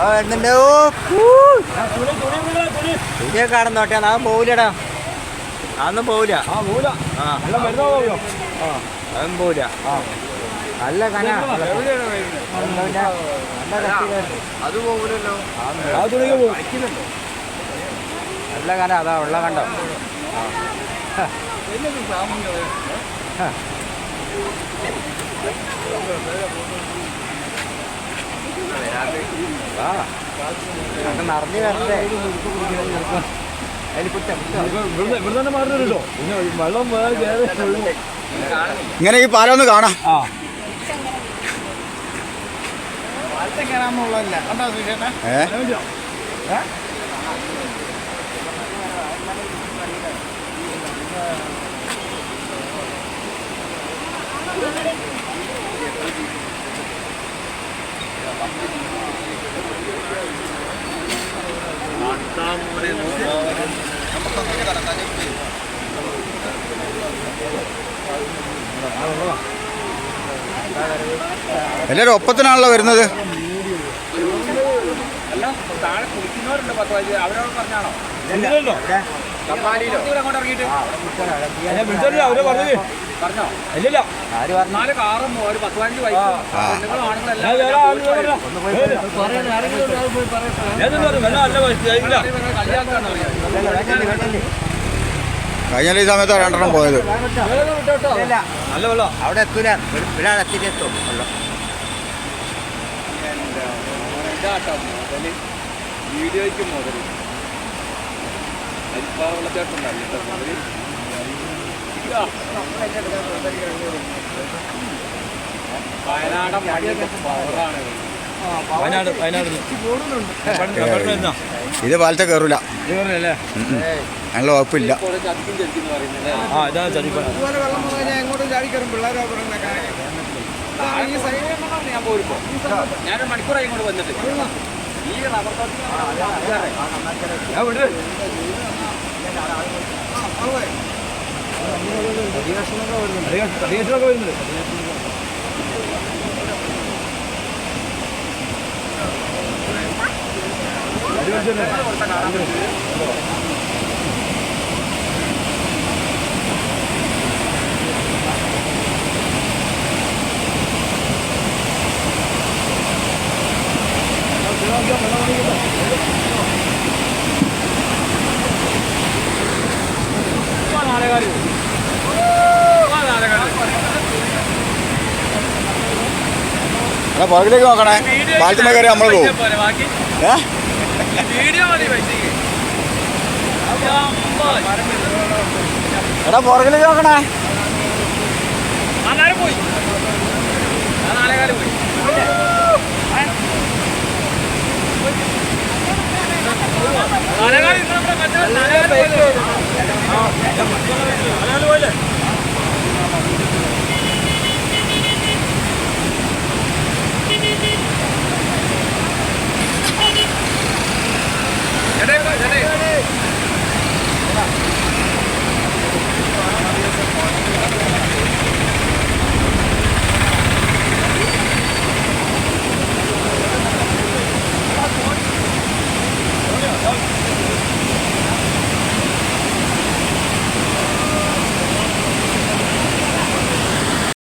ആ വരുന്നുണ്ട്. ഓ തുണിയൊക്കെ കാണുന്നോട്ടെ ഞാൻ പോവില്ലടാ. അതൊന്നും പോവില്ല. അതൊന്നും പോവില്ല. നല്ല കന. അത് പോവില്ലല്ലോ. ആ തുണിക്ക് പോകും നല്ല കന. അതാ ഉള്ള കണ്ടോ? ആ. നിറഞ്ഞു വരണ്ടേ? ഇവിടെ തന്നെ മാറുന്നുണ്ടോ വെള്ളം. ഇങ്ങനെ ഈ പാലം ഒന്ന് കാണാം. എല്ലാവരും ഒപ്പത്തിനാണല്ലോ വരുന്നത്? അവരോട് പറഞ്ഞാണോ? വിളിച്ചല്ലോ അവരെ പറഞ്ഞത് ഇല്ലില്ല ഞാൻ കഴിഞ്ഞ ഈ സമയത്ത് രണ്ടെണ്ണം പോയത്. നല്ല വെള്ളം. അവിടെ എത്തൂല. ഇവിടെ എത്തിയിട്ട് എത്തും. വെള്ളം വീഡിയോയ്ക്ക് മുതൽ മുതൽ മടിയൊക്കെ വയനാട് വയനാട്. ഇത് പാലത്തെ കയറൂല. നല്ല ഉറപ്പില്ല. ആ ഇതാ ഞാനൊരു മണിക്കൂറായി ഇങ്ങോട്ട് വന്നിട്ട്. ഈ റബ്ബർ തോട്ടത്തിൽ ഞാൻ വിട് അധികക്ഷണമൊക്കെ വരുന്നുണ്ട്. എടാ പുറകിലേക്ക് നോക്കണേ. പാലത്തുമ്മ കയറി നമ്മൾ പോകും ഏ? എടാ പുറകിലേക്ക് നോക്കണേ. പോയി. പോയി? പോയില്ലേ?